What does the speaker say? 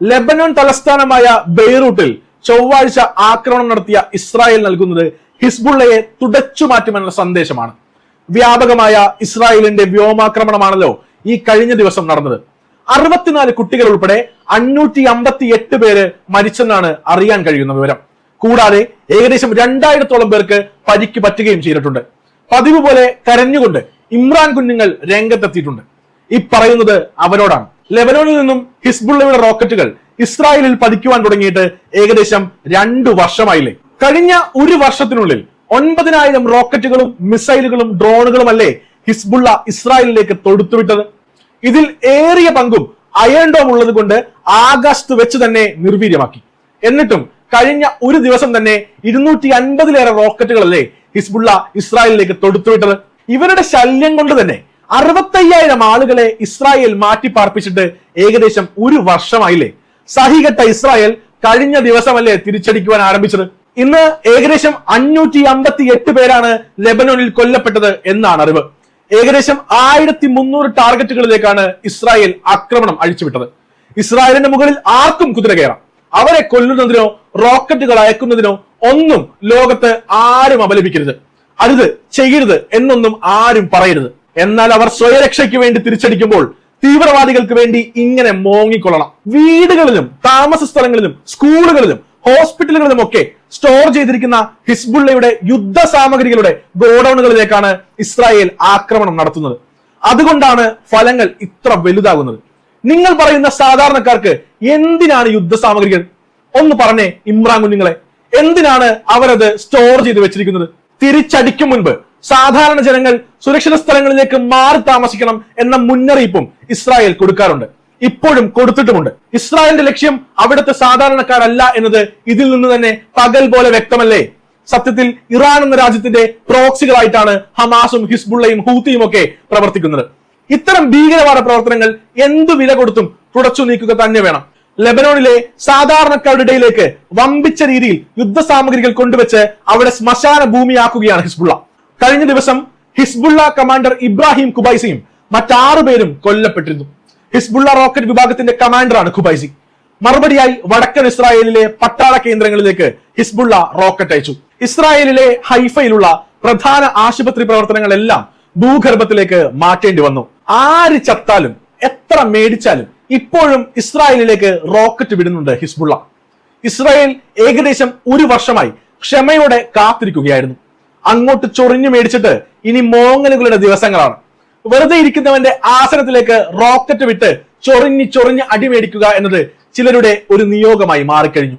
ലെബനോൻ തലസ്ഥാനമായ ബെയ്റൂട്ടിൽ ചൊവ്വാഴ്ച ആക്രമണം നടത്തിയ ഇസ്രായേൽ നൽകുന്നത് ഹിസ്ബുള്ളയെ തുടച്ചു മാറ്റുമെന്ന സന്ദേശമാണ്. വ്യാപകമായ ഇസ്രായേലിന്റെ വ്യോമാക്രമണമാണല്ലോ ഈ കഴിഞ്ഞ ദിവസം നടന്നത്. അറുപത്തിനാല് കുട്ടികൾ ഉൾപ്പെടെ അഞ്ഞൂറ്റി അമ്പത്തി എട്ട് പേര് മരിച്ചെന്നാണ് അറിയാൻ കഴിയുന്ന വിവരം. കൂടാതെ ഏകദേശം രണ്ടായിരത്തോളം പേർക്ക് പരിക്ക് പറ്റുകയും ചെയ്തിട്ടുണ്ട്. പതിവ് പോലെ കരഞ്ഞുകൊണ്ട് ഇമ്രാൻ കുഞ്ഞുങ്ങൾ രംഗത്തെത്തിയിട്ടുണ്ട്. ഈ പറയുന്നത് അവരോടാണ്. ലെബനോനിൽ നിന്നും ഹിസ്ബുള്ളയുടെ റോക്കറ്റുകൾ ഇസ്രായേലിൽ പതിക്കുവാൻ തുടങ്ങിയിട്ട് ഏകദേശം രണ്ടു വർഷമായില്ലേ? കഴിഞ്ഞ ഒരു വർഷത്തിനുള്ളിൽ ഒൻപതിനായിരം റോക്കറ്റുകളും മിസൈലുകളും ഡ്രോണുകളും അല്ലേ ഹിസ്ബുള്ള ഇസ്രായേലിലേക്ക് തൊടുത്തുവിട്ടത്? ഇതിൽ ഏറിയ പങ്കും അയൺ ഡോം ഉള്ളത് കൊണ്ട് ആകാശത്ത് വെച്ച് തന്നെ നിർവീര്യമാക്കി. എന്നിട്ടും കഴിഞ്ഞ ഒരു ദിവസം തന്നെ ഇരുന്നൂറ്റി അൻപതിലേറെ റോക്കറ്റുകളല്ലേ ഹിസ്ബുള്ള ഇസ്രായേലിലേക്ക് തൊടുത്തുവിട്ടത്? ഇവരുടെ ശല്യം കൊണ്ട് തന്നെ അറുപത്തയ്യായിരം ആളുകളെ ഇസ്രായേൽ മാറ്റി പാർപ്പിച്ചിട്ട് ഏകദേശം ഒരു വർഷമായില്ലേ? സഹികെട്ട ഇസ്രായേൽ കഴിഞ്ഞ ദിവസമല്ലേ തിരിച്ചടിക്കുവാൻ ആരംഭിച്ചത്? ഇന്ന് ഏകദേശം അഞ്ഞൂറ്റി അമ്പത്തി എട്ട് പേരാണ് ലെബനോനിൽ കൊല്ലപ്പെട്ടത് എന്നാണ് അറിവ്. ഏകദേശം ആയിരത്തി മുന്നൂറ് ടാർഗറ്റുകളിലേക്കാണ് ഇസ്രായേൽ ആക്രമണം അഴിച്ചുവിട്ടത്. ഇസ്രായേലിന്റെ മുകളിൽ ആർക്കും കുതിര കയറാം. അവരെ കൊല്ലുന്നതിനോ റോക്കറ്റുകൾ അയക്കുന്നതിനോ ഒന്നും ലോകത്ത് ആരും അപലപിക്കരുത്. അരുത് ചെയ്യരുത് എന്നൊന്നും ആരും പറയരുത്. എന്നാൽ അവർ സ്വയരക്ഷയ്ക്ക് വേണ്ടി തിരിച്ചടിക്കുമ്പോൾ തീവ്രവാദികൾക്ക് വേണ്ടി ഇങ്ങനെ മോങ്ങിക്കൊള്ളണം. വീടുകളിലും താമസ സ്ഥലങ്ങളിലും സ്കൂളുകളിലും ഹോസ്പിറ്റലുകളിലും ഒക്കെ സ്റ്റോർ ചെയ്തിരിക്കുന്ന ഹിസ്ബുള്ളയുടെ യുദ്ധ സാമഗ്രികളുടെ ഗോഡൌണുകളിലേക്കാണ് ഇസ്രായേൽ ആക്രമണം നടത്തുന്നത്. അതുകൊണ്ടാണ് ഫലങ്ങൾ ഇത്ര വലുതാകുന്നത്. നിങ്ങൾ പറയുന്ന സാധാരണക്കാർക്ക് എന്തിനാണ് യുദ്ധ സാമഗ്രികൾ? ഒന്ന് പറഞ്ഞേ ഇമ്രാൻ കുഞ്ഞുങ്ങളെ എന്തിനാണ് അവരത് സ്റ്റോർ ചെയ്ത് വെച്ചിരിക്കുന്നത്? തിരിച്ചടിക്കും മുൻപ് സാധാരണ ജനങ്ങൾ സുരക്ഷിത സ്ഥലങ്ങളിലേക്ക് മാറി താമസിക്കണം എന്ന മുന്നറിയിപ്പും ഇസ്രായേൽ കൊടുക്കാറുണ്ട്. ഇപ്പോഴും കൊടുത്തിട്ടുമുണ്ട്. ഇസ്രായേലിന്റെ ലക്ഷ്യം അവിടുത്തെ സാധാരണക്കാരല്ല എന്നത് ഇതിൽ നിന്ന് തന്നെ പകൽ പോലെ വ്യക്തമല്ലേ? സത്യത്തിൽ ഇറാൻ എന്ന രാജ്യത്തിന്റെ പ്രോക്സികളായിട്ടാണ് ഹമാസും ഹിസ്ബുള്ളയും ഹൂത്തിയും ഒക്കെ പ്രവർത്തിക്കുന്നത്. ഇത്തരം ഭീകരവാദ പ്രവർത്തനങ്ങൾ എന്തു വില കൊടുത്തും തുടച്ചു നീക്കുക തന്നെ വേണം. ലെബനോണിലെ സാധാരണക്കാരുടെ ഇടയിലേക്ക് വമ്പിച്ച രീതിയിൽ യുദ്ധ സാമഗ്രികൾ കൊണ്ടുവച്ച് അവിടെ ശ്മശാന ഭൂമിയാക്കുകയാണ് ഹിസ്ബുള്ള. കഴിഞ്ഞ ദിവസം ഹിസ്ബുള്ള കമാൻഡർ ഇബ്രാഹിം കുബൈസിയും മറ്റാറു പേരും കൊല്ലപ്പെട്ടിരുന്നു. ഹിസ്ബുള്ള റോക്കറ്റ് വിഭാഗത്തിന്റെ കമാൻഡറാണ് ഖുബൈസി. മറുപടിയായി വടക്കൻ ഇസ്രായേലിലെ പട്ടാള കേന്ദ്രങ്ങളിലേക്ക് ഹിസ്ബുള്ള റോക്കറ്റ് അയച്ചു. ഇസ്രായേലിലെ ഹൈഫയിലുള്ള പ്രധാന ആശുപത്രി പ്രവർത്തനങ്ങളെല്ലാം ഭൂഗർഭത്തിലേക്ക് മാറ്റേണ്ടി വന്നു. ആര് ചത്താലും എത്ര മേടിച്ചാലും ഇപ്പോഴും ഇസ്രായേലിലേക്ക് റോക്കറ്റ് വിടുന്നുണ്ട് ഹിസ്ബുള്ള. ഇസ്രായേൽ ഏകദേശം ഒരു വർഷമായി ക്ഷമയോടെ കാത്തിരിക്കുകയായിരുന്നു. അങ്ങോട്ട് ചൊറിഞ്ഞു മേടിച്ചിട്ട് ഇനി മോങ്ങലുകളുടെ ദിവസങ്ങളാണ്. വെറുതെ ഇരിക്കുന്നവന്റെ ആസനത്തിലേക്ക് റോക്കറ്റ് വിട്ട് ചൊറിഞ്ഞ് ചൊറിഞ്ഞ് അടിമേടിക്കുക എന്നത് ചിലരുടെ ഒരു നിയോഗമായി മാറിക്കഴിഞ്ഞു.